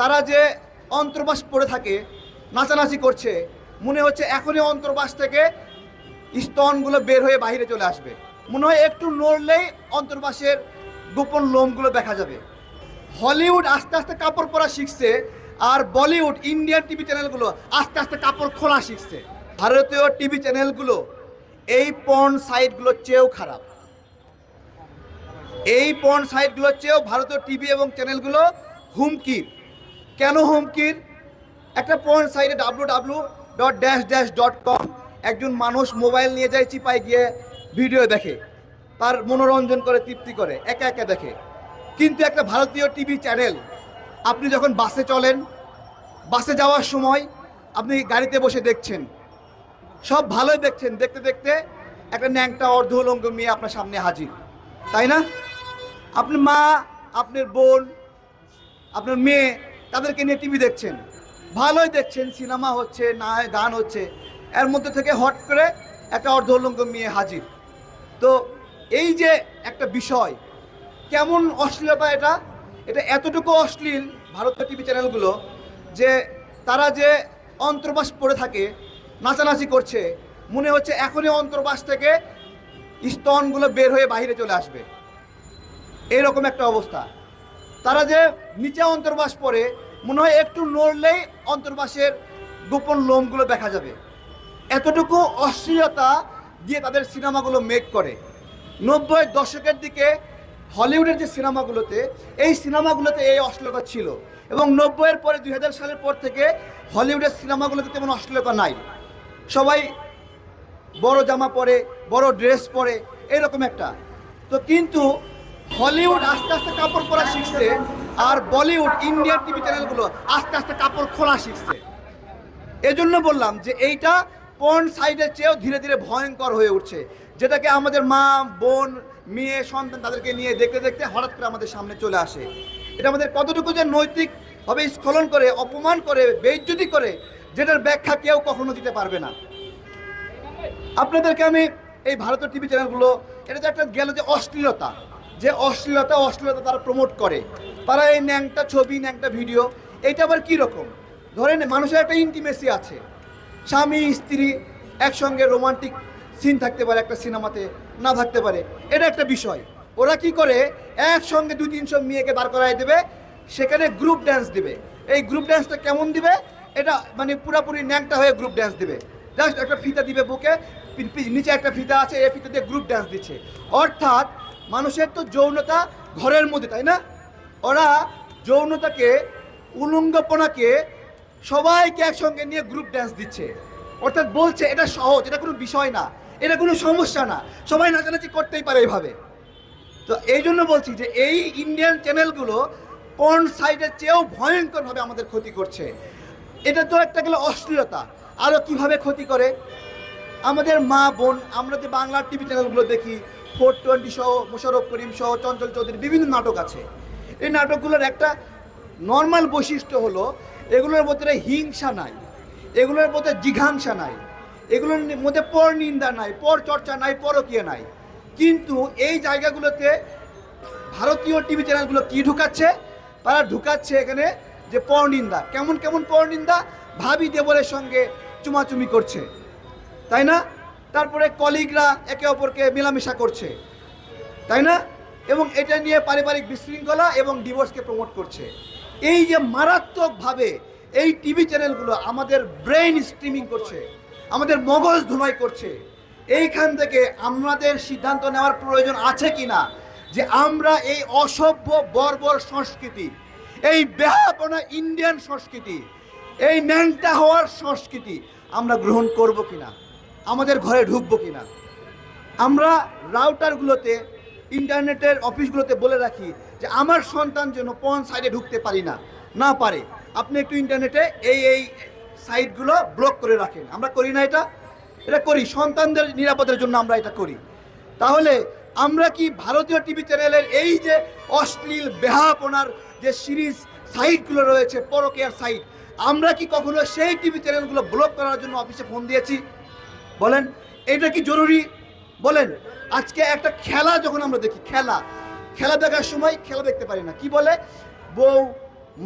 তারা যে অন্তর্বাস পড়ে থাকে, নাচানাচি করছে, মনে হচ্ছে এখনই অন্তর্বাস থেকে স্তনগুলো বের হয়ে বাইরে চলে আসবে। মনে হয় একটু নড়লেই অন্তর্বাসের গোপন লোমগুলো দেখা যাবে। হলিউড আস্তে আস্তে কাপড় পরা শিখছে আর বলিউড, ইন্ডিয়ান টিভি চ্যানেলগুলো আস্তে আস্তে কাপড় খোলা শিখছে। ভারতীয় টিভি চ্যানেলগুলো এই পর্ন সাইটগুলোর চেয়েও খারাপ। এই পর্ন সাইটগুলোর চেয়েও ভারতীয় টিভি এবং চ্যানেলগুলো হুমকির। কেন হুমকির? একটা পর্ন সাইটে W W dot dash dash dot com একজন মানুষ মোবাইল নিয়ে যায়, চিপায় গিয়ে ভিডিও দেখে। তার মনোরঞ্জন করে, তৃপ্তি করে, একা একা দেখে। কিন্তু একটা ভারতীয় টিভি চ্যানেল আপনি যখন বাসে চলেন বাসে যাওয়ার সময় আপনি গাড়িতে বসে দেখছেন। সব ভালোই দেখছেন, দেখতে দেখতে একটা ন্যাংটা অর্ধ উলঙ্গ মেয়ে আপনার সামনে হাজির। তাই না? আপনার মা, আপনার বোন, আপনার মেয়ে তাদেরকে নিয়ে টিভি দেখছেন। ভালোই দেখছেন, সিনেমা হচ্ছে না গান হচ্ছে। এর মধ্যে থেকে হট করে একটা অর্ধ উলঙ্গ মেয়ে হাজির। তো এই যে একটা বিষয়, কেমন অশ্লীলতা এটা? এটা এতটুকু অশ্লীল ভারতীয় টিভি চ্যানেলগুলো যে তারা যে অন্তর্বাস পড়ে থাকে, নাচানাচি করছে, মনে হচ্ছে এখনই অন্তর্বাস থেকে স্তনগুলো বের হয়ে বাইরে চলে আসবে। এইরকম একটা অবস্থা। তারা যে নিচে অন্তর্বাস পরে মনে হয় একটু নড়লেই অন্তর্বাসের গোপন লোমগুলো দেখা যাবে। এতটুকু অশ্লীলতা দিয়ে তাদের সিনেমাগুলো মেক করে। নব্বই দশকের দিকে হলিউডের যে সিনেমাগুলোতে, এই সিনেমাগুলোতে এই অশ্লীলতা ছিল এবং নব্বইয়ের পরে দুই হাজার সালের পর থেকে হলিউডের সিনেমাগুলোতে তেমন অশ্লীলতা নাই। সবাই বড় জামা পরে, বড় ড্রেস পরে, এরকম একটা। তো কিন্তু হলিউড আস্তে আস্তে কাপড় পরা শিখছে আর বলিউড, ইন্ডিয়ান টিভি চ্যানেলগুলো আস্তে আস্তে কাপড় খোলা শিখছে। এজন্য বললাম যে এইটা পর্ন সাইডের চেয়েও ধীরে ধীরে ভয়ঙ্কর হয়ে উঠছে। যেটাকে আমাদের মা, বোন, মেয়ে, সন্তান তাদেরকে নিয়ে দেখতে দেখতে হঠাৎ করে আমাদের সামনে চলে আসে। এটা আমাদের কতটুকু যে নৈতিকভাবে স্খলন করে, অপমান করে, বেইজ্জতি করে, যেটার ব্যাখ্যা কেউ কখনো দিতে পারবে না। আপনাদেরকে আমি এই ভারতীয় টিভি চ্যানেলগুলো, এটা যে একটা গেল যে অশ্লীলতা। যে অশ্লীলতা অশ্লীলতা তারা প্রমোট করে। তারা এই ন্যাংটা ছবি, ন্যাংটা ভিডিও এটা আবার কী রকম? ধরেন মানুষের একটা ইন্টিমেসি আছে। স্বামী, স্ত্রী একসঙ্গে রোমান্টিক সিন থাকতে পারে একটা সিনেমাতে না থাকতে পারে। এটা একটা বিষয়। ওরা কি করে? একসঙ্গে দুই তিনশো মেয়েকে দাঁড় করাই দেবে, সেখানে গ্রুপ ড্যান্স দিবে। এই গ্রুপ ড্যান্সটা কেমন দিবে? এটা মানে পুরাপুরি ন্যাংটা হয়ে গ্রুপ ড্যান্স দিবে। জাস্ট একটা ফিতা দিবে বুকে নিচে একটা ফিতা আছে, এই ফিতা দিয়ে গ্রুপ ড্যান্স দিচ্ছে। অর্থাৎ মানুষের তো যৌনতা ঘরের মধ্যে, তাই না? ওরা যৌনতাকে, উলঙ্গপনাকে সবাইকে একসঙ্গে নিয়ে গ্রুপ ড্যান্স দিচ্ছে। অর্থাৎ বলছে, এটা সহজ, এটা কোনো বিষয় না, এটা কোনো সমস্যা না, সবাই নাচানাচি করতেই পারে এইভাবে। তো এই জন্য বলছি যে এই ইন্ডিয়ান চ্যানেলগুলো পর্ন সাইডের চেয়েও ভয়ঙ্করভাবে আমাদের ক্ষতি করছে। এটা তো একটা গেলে অশ্লীলতা। আরও কীভাবে ক্ষতি করে? আমাদের মা বোন, আমরা যে বাংলার টিভি চ্যানেলগুলো দেখি ফোর টোয়েন্টি সহ মোশারফ করিম সহ, চঞ্চল চৌধুরীর বিভিন্ন নাটক আছে। এই নাটকগুলোর একটা নর্মাল বৈশিষ্ট্য হলো, এগুলোর মধ্যে হিংসা নাই, এগুলোর মধ্যে জিঘাংসা নাই, এগুলোর মধ্যে পর নিন্দা নাই, পর চর্চা নাই, পরকীয় নাই। কিন্তু এই জায়গাগুলোতে ভারতীয় টিভি চ্যানেলগুলো কি ঢুকাচ্ছে? তারা ঢুকাচ্ছে এখানে যে পরনিন্দা কেমন কেমন পরনিন্দা ভাবি দেবরের সঙ্গে চুমাচুমি করছে। তাই না? তারপরে কলিগরা একে অপরকে মেলামেশা করছে, তাই না? এবং এটা নিয়ে পারিবারিক বিশৃঙ্খলা এবং ডিভোর্সকে প্রমোট করছে। এই যে মারাত্মকভাবে এই টিভি চ্যানেলগুলো আমাদের ব্রেন স্ট্রিমিং করছে, আমাদের মগজ ধুলাই করছে, এইখান থেকে আমাদের সিদ্ধান্ত নেওয়ার প্রয়োজন আছে কি না যে আমরা এই অসভ্য, বর্বর সংস্কৃতি, এই বেহাপনা ইন্ডিয়ান সংস্কৃতি, এই ন্যাংটা হওয়ার সংস্কৃতি আমরা গ্রহণ করব কিনা? আমাদের ঘরে ঢুকবো কিনা? আমরা রাউটারগুলোতে ইন্টারনেটের অফিসগুলোতে বলে রাখি যে আমার সন্তান যেন পন সাইডে ঢুকতে পারি না না পারে। আপনি একটু ইন্টারনেটে এই এই সাইটগুলো ব্লক করে রাখেন। আমরা করি না এটা? এটা করি। সন্তানদের নিরাপদের জন্য আমরা এটা করি। তাহলে আমরা কি ভারতীয় টিভি চ্যানেলের এই যে অশ্লীল বেহাপনার যে সিরিজ সাইটগুলো রয়েছে, পরকেয়ার সাইট আমরা কি কখনো সেই টিভি চ্যানেলগুলো ব্লক করার জন্য অফিসে ফোন দিয়েছি? বলেন, এটা কি জরুরি? বলেন, আজকে একটা খেলা যখন আমরা দেখি, খেলা খেলা দেখার সময় খেলা দেখতে পারি না। কি বলে? বউ,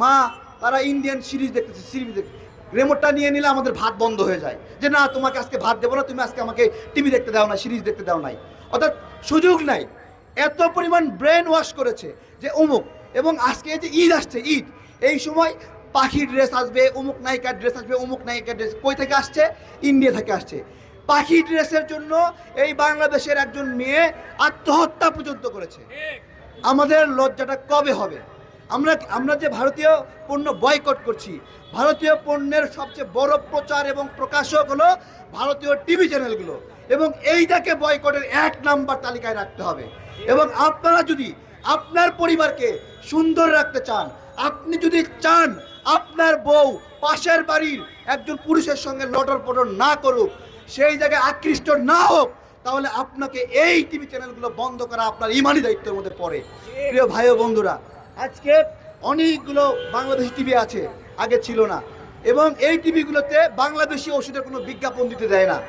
মা, তারা ইন্ডিয়ান সিরিজ দেখতেছে সিরিজ দেখতে। রিমোটটা নিয়ে নিলে আমাদের ভাত বন্ধ হয়ে যায়। যে না, তোমাকে আজকে ভাত দেবো না, তুমি আজকে আমাকে টিভি দেখতে দাও না সিরিজ দেখতে দাও নাই। অর্থাৎ সুযোগ নাই। এত পরিমাণ ব্রেন ওয়াশ করেছে যে অমুক, এবং আজকে যে ঈদ আসছে, ঈদ, এই সময় পাখির ড্রেস আসবে, অমুক নায়িকার ড্রেস আসবে, অমুক নায়িকার ড্রেস কই থেকে আসছে? ইন্ডিয়া থেকে আসছে। পাখি ড্রেসের জন্য এই বাংলাদেশের একজন মেয়ে আত্মহত্যা পর্যন্ত করেছে। আমাদের লজ্জাটা কবে হবে? আমরা আমরা যে ভারতীয় পণ্য বয়কট করছি, ভারতীয় পণ্যের সবচেয়ে বড় প্রচার এবং প্রকাশক হলো ভারতীয় টিভি চ্যানেলগুলো এবং এইটাকে বয়কটের এক নাম্বার তালিকায় রাখতে হবে। এবং আপনারা যদি আপনার পরিবারকে সুন্দর রাখতে চান, আপনি যদি চান আপনার বউ পাশের বাড়ির একজন পুরুষের সঙ্গে লটর পটর না করুক সেই জায়গায় আকৃষ্ট না হোক, তাহলে আপনাকে এই টিভি চ্যানেলগুলো বন্ধ করা আপনার ইমানি দায়িত্বের মধ্যে পড়ে। প্রিয় ভাই ও বন্ধুরা, আজকে অনেকগুলো বাংলাদেশি টিভি আছে, আগে ছিল না। এবং এই টিভিগুলোতে বাংলাদেশি ওষুধের কোনো বিজ্ঞাপন দিতে দেয় না।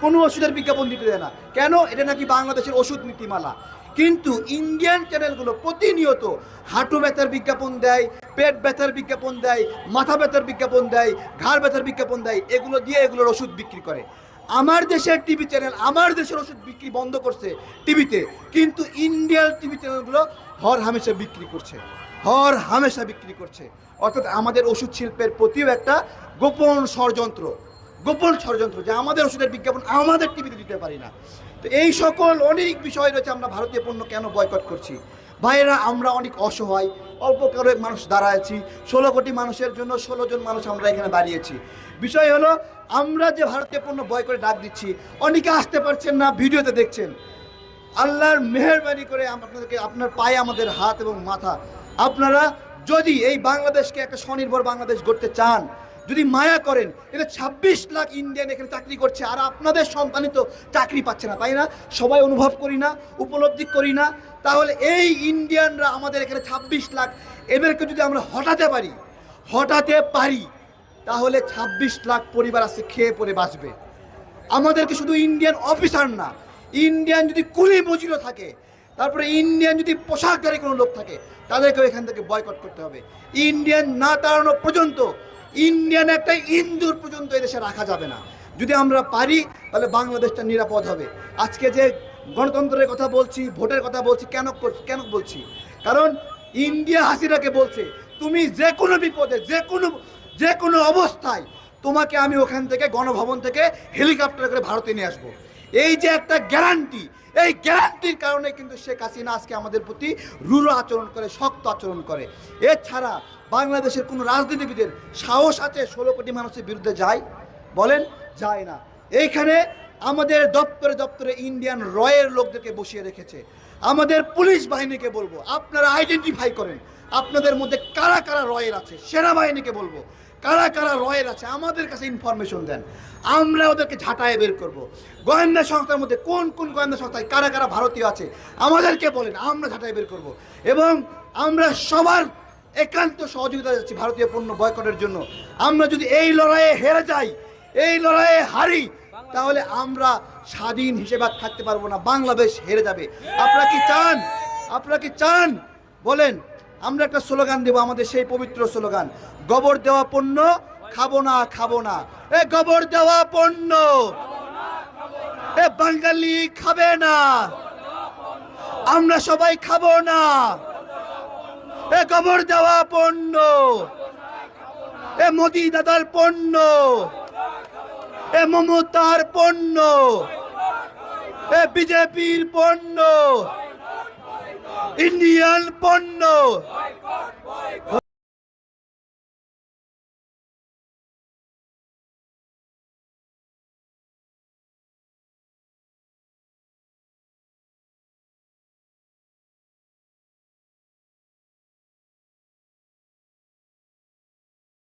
কোনো ওষুধের বিজ্ঞাপন দিতে দেয় না। কেন? এটা নাকি বাংলাদেশের ওষুধ নীতিমালা। কিন্তু ইন্ডিয়ান চ্যানেলগুলো প্রতিনিয়ত হাঁটু ব্যথার বিজ্ঞাপন দেয়, পেট ব্যথার বিজ্ঞাপন দেয়, মাথা ব্যথার বিজ্ঞাপন দেয়, ঘাড় ব্যথার বিজ্ঞাপন দেয়, এগুলো দিয়ে এগুলোর ওষুধ বিক্রি করে। আমার দেশের টিভি চ্যানেল, আমার দেশের ওষুধ বিক্রি বন্ধ করছে টিভিতে। কিন্তু ইন্ডিয়ান টিভি চ্যানেলগুলো হর হামেশা বিক্রি করছে। হর হামেশা বিক্রি করছে। অর্থাৎ আমাদের ওষুধ শিল্পের প্রতিও একটা গোপন ষড়যন্ত্র। গোপন ষড়যন্ত্র যে আমাদের ওষুধের বিজ্ঞাপন আমাদের টিভিতে দিতে পারি না। তো এই সকল অনেক বিষয় রয়েছে আমরা ভারতীয় পণ্য কেন বয়কট করছি? ভাইয়েরা, আমরা অনেক অসহায়, অল্প করে মানুষ দাঁড়াইছি ষোলো কোটি মানুষের জন্য ষোলো জন মানুষ আমরা এখানে দাঁড়িয়েছি। বিষয় হলো, আমরা যে ভারতীয় পণ্য বয় করে ডাক দিচ্ছি, অনেকে আসতে পারছেন না, ভিডিওতে দেখছেন। আল্লাহর মেহরবানি করে আপনাদেরকে, আপনার পায়ে আমাদের হাত এবং মাথা। আপনারা যদি এই বাংলাদেশকে একটা স্বনির্ভর বাংলাদেশ গড়তে চান, যদি মায়া করেন, এটা ছাব্বিশ লাখ ইন্ডিয়ান এখানে চাকরি করছে, আর আপনাদের সন্তানই তো চাকরি পাচ্ছে না, তাই না? সবাই অনুভব করি না, উপলব্ধি করি না তাহলে এই ইন্ডিয়ানরা আমাদের এখানে ছাব্বিশ লাখ। এদেরকে যদি আমরা হটাতে পারি হটাতে পারি, তাহলে ছাব্বিশ লাখ পরিবার আছে খেয়ে পরে বাঁচবে। আমাদেরকে শুধু ইন্ডিয়ান অফিসার না, ইন্ডিয়ান যদি কুলি মজুরও থাকে, তারপরে ইন্ডিয়ান যদি পোশাকধারী কোনো লোক থাকে, তাদেরকেও এখান থেকে বয়কট করতে হবে। ইন্ডিয়ান না তাড়ানো পর্যন্ত, ইন্ডিয়ান একটা ইন্দুর পর্যন্ত এদেশে রাখা যাবে না। যদি আমরা পারি, তাহলে বাংলাদেশটা নিরাপদ হবে। আজকে যে গণতন্ত্রের কথা বলছি, ভোটের কথা বলছি, কেন কেন বলছি? কারণ ইন্ডিয়া হাসিনাকে বলছে, তুমি যে কোনো বিপদে, যে কোনো যে কোনো অবস্থায় তোমাকে আমি ওখান থেকে গণভবন থেকে হেলিকপ্টার করে ভারতে নিয়ে আসব। এই যে একটা গ্যারান্টি, এই গ্যারান্টির কারণে কিন্তু শেখ হাসিনা আজকে আমাদের প্রতি রূঢ় আচরণ করে, শক্ত আচরণ করে। এছাড়া বাংলাদেশের কোনো রাজনীতিবিদের সাহস আছে ষোলো কোটি মানুষের বিরুদ্ধে যায়? বলেন, যায় না। এইখানে আমাদের দপ্তরে দপ্তরে ইন্ডিয়ান রয়ের লোকদেরকে বসিয়ে রেখেছে। আমাদের পুলিশ বাহিনীকে বলব, আপনারা আইডেন্টিফাই করেন, আপনাদের মধ্যে কারা কারা রয়ের আছে, সেনাবাহিনীকে বলব, কারা কারা রয়ের আছে, আমাদের কাছে ইনফরমেশন দেন। আমরা ওদেরকে ঝাঁটায় বের করব। গোয়েন্দা সংস্থার মধ্যে কোন কোন গোয়েন্দা সংস্থায় কারা কারা ভারতীয় আছে, আমাদেরকে বলেন, আমরা ঝাঁটায় বের করব। এবং আমরা সবার একান্ত সহযোগিতা যাচ্ছি ভারতীয় পণ্য বয়কটের জন্য। আমরা যদি এই লড়াইয়ে হেরে যাই এই লড়াইয়ে হারি, তাহলে আমরা স্বাধীন হিসেবে থাকতে পারব না, বাংলাদেশ হেরে যাবে। আপনারা কি চান? আপনারা কি চান? বলেন, আমরা একটা স্লোগান দেবো, আমাদের সেই পবিত্র স্লোগান, গোবর দেওয়া পণ্য, খাব না খাব না। এ গোবর দেওয়া পণ্য, এ বাঙালি খাবে না। আমরা সবাই খাব না। এ গোবর দেওয়া পণ্য, এ মোদি দাদার পণ্য। এ মমতার পণ্য। এ বিজেপির পণ্য। ইন্ডিয়ান পণ্য।